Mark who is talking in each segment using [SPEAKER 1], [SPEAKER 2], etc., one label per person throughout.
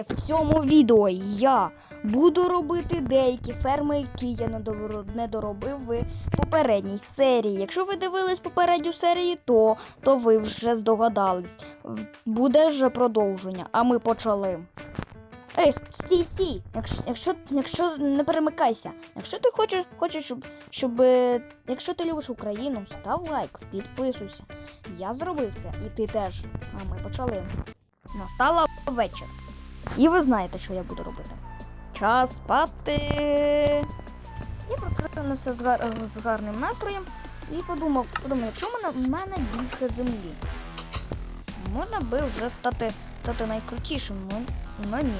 [SPEAKER 1] В цьому відео я буду робити деякі ферми, які я не доробив в попередній серії. Якщо ви дивились попередню серію, то, то ви вже здогадались. Буде вже продовження, а ми почали. Ей, стій, стій! Якщо, якщо, якщо не перемикайся, якщо ти хочеш, хочеш щоб, щоб. е, Якщо ти любиш Україну, став лайк, підписуйся. Я зробив це, і ти теж. А ми почали. Настала вечір. І ви знаєте, що я буду робити. Час спати. Я прокинувся з, гар... з гарним настроєм і подумав, подумав, якщо в мене, мене більше землі, можна би вже стати, стати найкрутішим, ну, ну ні.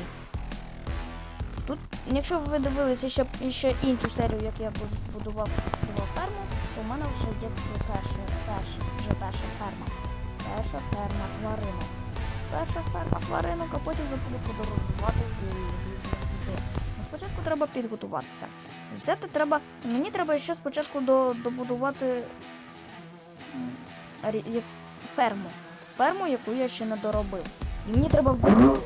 [SPEAKER 1] Тут, якщо ви дивилися ще, ще іншу серію, як я бу- будував, будував ферму, то в мене вже є перша, перша, вже перша ферма. Перша ферма тваринок. Перша ферма тваринок, а потім вже буду подорожувати в Ну, Спочатку треба підготуватися. Взяти треба. Мені треба ще спочатку до, добудувати ферму. Ферму, яку я ще не доробив. І мені треба знаю.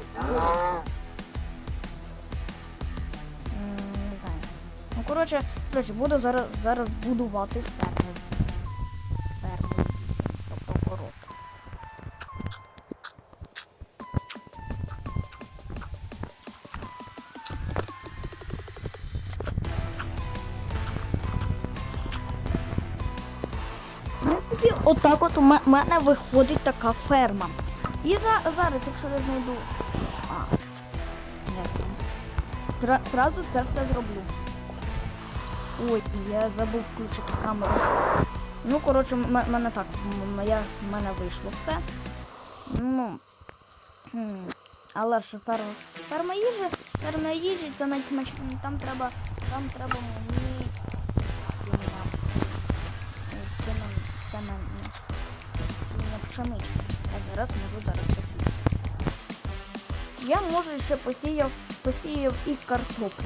[SPEAKER 1] Ну, коротше, коротше, буду зараз, зараз будувати. Ферму, отак от у ме- мене виходить така ферма. І за, зараз, якщо я знайду. А, ясно. Зра, зразу це все зроблю. Ой, я забув включити камеру. Ну, коротше, в мене так, я, в мене вийшло все. Ну. Але ж ферма, ферма їжі, ферма їжі це найсмачніше. Там треба, там треба мені семен, сім'я пшениці. Я зараз можу зараз посіяти. Я можу ще посіяв, посіяв і картоплю.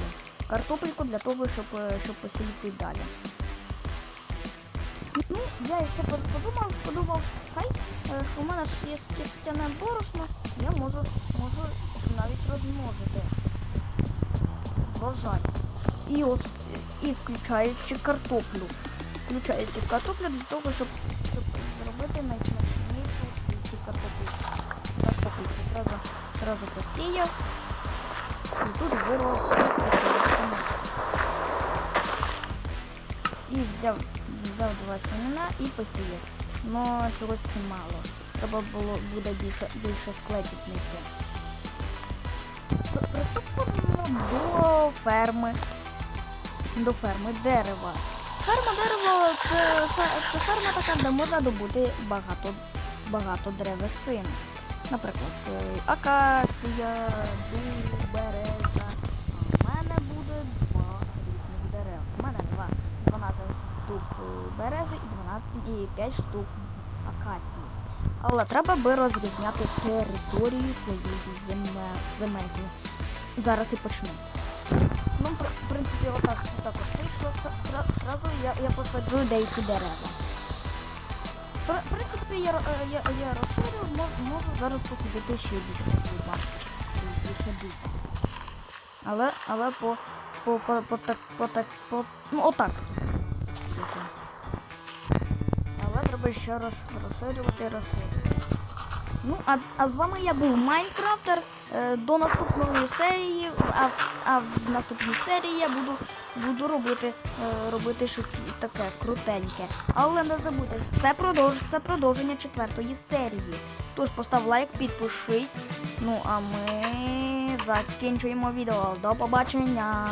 [SPEAKER 1] Картопельку для того, щоб, е, щоб посіяти далі. Ну, я ще подумав, подумав, хай е, у мене ж є кістяне борошно, я можу, можу навіть розмножити врожай. І ось і включаючи картоплю. Включається картопля для того, щоб, щоб зробити найсмачнішу в світі картоплю. Зразу, зразу посіяв. І тут вирвав. І взяв, взяв два семена і посіяв. Но чогось мало. Треба було буде більше, більше складів знайти. Приступимо до ферми. До ферми дерева. Ферма дерева це, це ферма така, де можна добути багато, багато древесин. Наприклад, е, акація, дуб, береза. В мене буде два різних дерев. У мене два, 12 штук е, берези і 12, і 5 штук акації. Але треба би розрівняти територію своєї земель, земельки. Зараз і почну. Ну, в пр- в принципі, отак, отак от вийшло. Сразу я, я посаджу деякі дерева. В принципі, я, е, я, я розширю, можу, зараз посадити ще більше дуба. Більше. Але, але по, по, по, по, так, по, так, по, ну, отак. Але треба ще роз, розширювати, розширювати. Ну, а, а з вами я був Майнкрафтер. Е, До наступної серії, а, а в наступній серії я буду, буду робити, е, робити щось таке крутеньке. Але не забудьте, це, продовж, це продовження четвертої серії. Тож постав лайк, підпишись. Ну а ми закінчуємо відео. До побачення.